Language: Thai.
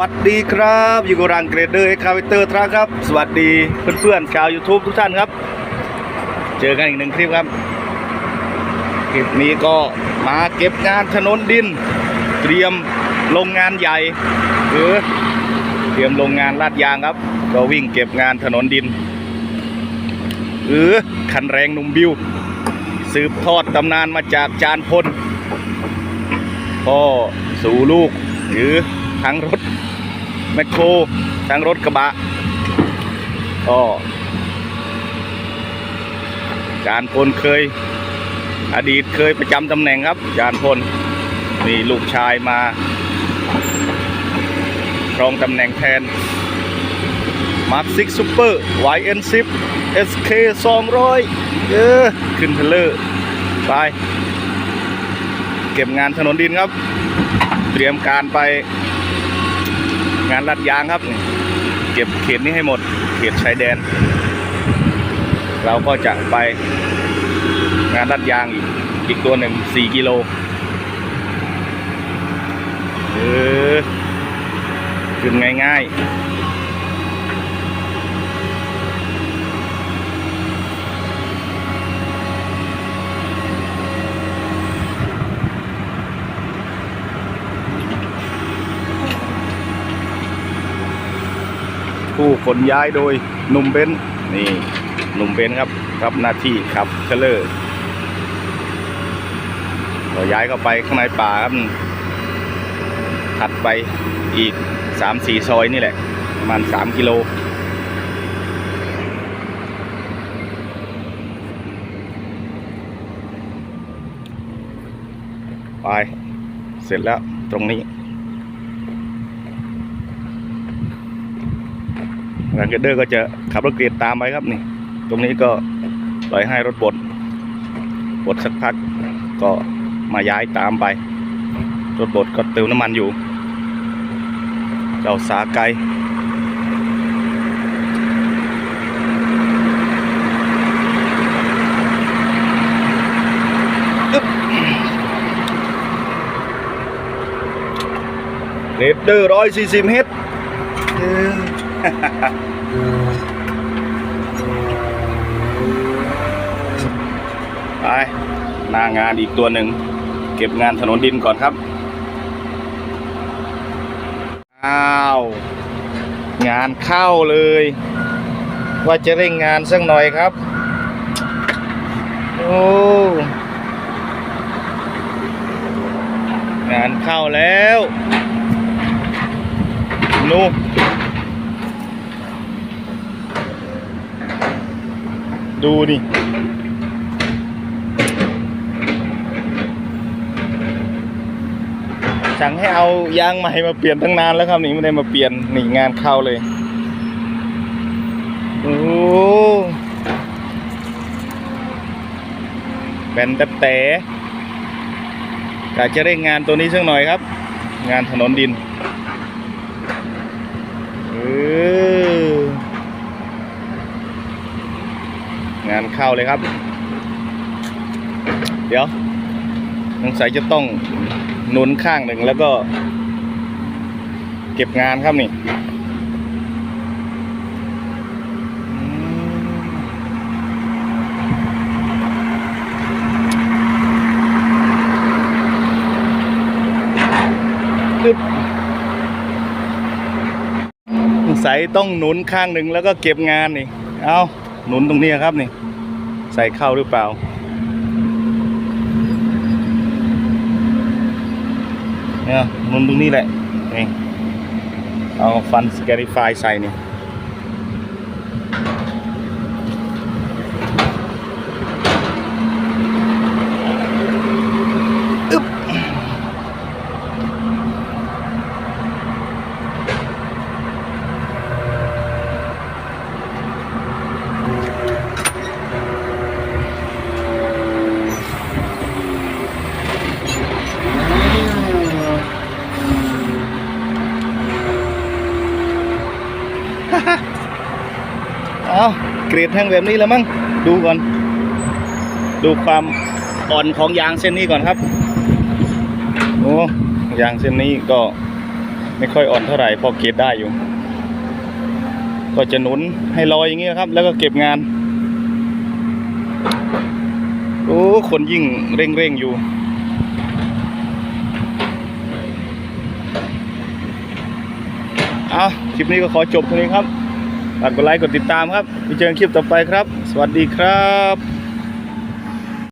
สวัสดีครับ อยู่กับรังเกรดเดอร์เอ็กคาเวเตอร์ทรัครับ สวัสดีเพื่อนๆชาว YouTube ทุกท่านครับ เจอกันอีกหนึ่งคลิปครับ คลิปนี้ก็มาเก็บงานถนนดิน เตรียมโรงงานใหญ่ หรือเตรียมโรงงานลาดยางครับ ก็วิ่งเก็บงานถนนดิน หรือคันแรงนุ่มบิว สืบทอดตำนานมาจากจานพลพ่อสู่ลูกหรือทั้งรถ แมคโครทั้งรถกระบะก็จานพลเคย อดีตเคยประจำตำแหน่งครับจานพลมีลูกชายมาครองตำแหน่งแทนมาร์คซิกซูเปอร์ YN10 SK 200เออขึ้นเทเลอร์ไป เก็บงานถนนดินครับ เตรียมการไป งานรัดยางครับ เก็บเขตนี้ให้หมด เขตชายแดน เราก็จะไปงานรัดยางอีกอีกตัวหนึ่งสี่กิโลเออขึ้นง่ายๆ ผู้ขนย้ายโดยหนุ่มเบนนี่หนุ่มเบนครับรับหน้าที่ขับเทรลเลอร์ก็ย้ายเข้าไปข้างในป่าครับถัดไปอีกสามสี่ซอยนี่แหละ ประมาณสามกิโลไปเสร็จแล้วตรงนี้ รังเกเดอร์ก็จะขับรถเกรดตามไปครับนี่ ตรงนี้ก็ปล่อยให้รถบดบดสักพักก็มาย้ายตามไป รถบดก็เติมน้ำมันอยู่เจ้าสาไกอึ๊บเรดเดอร์ร้อยสี่สิบเฮด ไปหน้างานอีกตัวหนึ่ง เก็บงานถนนดินก่อนครับ อ้าว งานเข้าเลย ว่าจะเร่งงานสักหน่อยครับ โอ้งานเข้าแล้ว นู ดูดิสั่งให้เอายางใหม่มาเปลี่ยนตั้งนานแล้วครับนี่ไม่ได้มาเปลี่ยนหนีงานเข้าเลยโอ้แบนแต่แต่กะจะเร่งงานตัวนี้สักหน่อยครับ งานถนนดินเอองานเข้าเลยครับ เดี๋ยวสงสัยจะต้องหนุนข้างหนึ่งแล้วก็ เก็บงานครับนี่ึบสงสัยต้องหนุนข้างหนึ่งแล้วก็เก็บงานนี่ เอาหนุนตรงนี้ครับนี่ ใส่เข้าหรือเปล่า เนี่ยมันตรงนี้แหละนี่เอาฟันสแกริฟายใส่เนี่ย เอาเกรดแท่งแบบนี้แล้วมั้งดูก่อน ดูความอ่อนของยางเส้นนี้ก่อนครับโอ้ยางเส้นนี้ก็ไม่ค่อยอ่อนเท่าไหร่พอเกรดได้อยู่ ก็จะหนุนให้ลอยอย่างนี้นะครับ แล้วก็เก็บงานโอ้คนยิ่งเร่งเร่งๆอยู่ เอาคลิปนี้ก็ขอจบเท่านี้ครับ ฝากกดไลค์กดติดตามครับไปเจอกันคลิปต่อไปครับ สวัสดีครับ